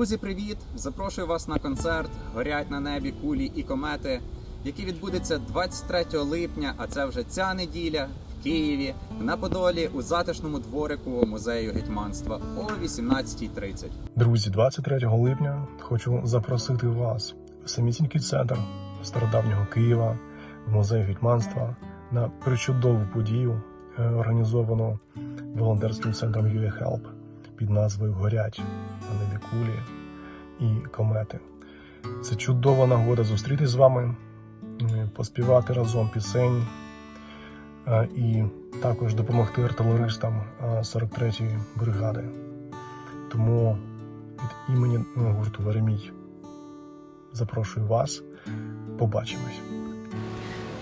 Друзі, привіт! Запрошую вас на концерт Горять на небі кулі і комети, який відбудеться 23 липня, а це вже ця неділя в Києві на Подолі у затишному дворику музею гетьманства о 18.30. Друзі, 23 липня хочу запросити вас в самісінький центр стародавнього Києва, в музей гетьманства на причудову подію, е, організовану волонтерським центром UA Help під назвою Горять на небі кулі і комети. Це чудова нагода зустрітись з вами, е, поспівати разом пісень е, і також допомогти артилеристам е, 43-ї бригади. Тому від імені е, гурту Веремій запрошую вас. Побачимось.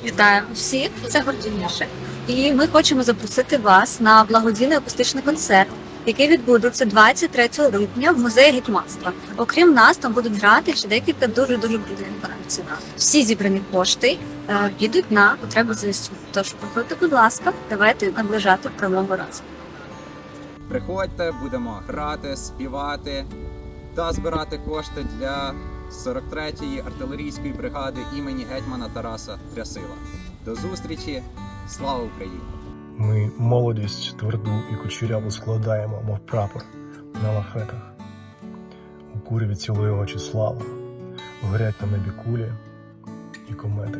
Вітаємо всіх, це гуртівніше. І ми хочемо запросити вас на благодійний акустичний концерт, який відбудеться 23 липня в музеї гетьманства. Окрім нас, там будуть грати ще декілька дуже дуже крутих виконавців. Всі зібрані кошти е, підуть на потреби ЗСУ. Тож приходьте, будь ласка, давайте наближати перемогу разом. Приходьте, будемо грати, співати та збирати кошти для 43-ї артилерійської бригади імені гетьмана Тараса Трясила. До зустрічі! Слава Україні! Ми молодість тверду і кучеряву складаємо, мов прапор на лафетах. У куряві цілої очі слава, горять на небі кулі і комети.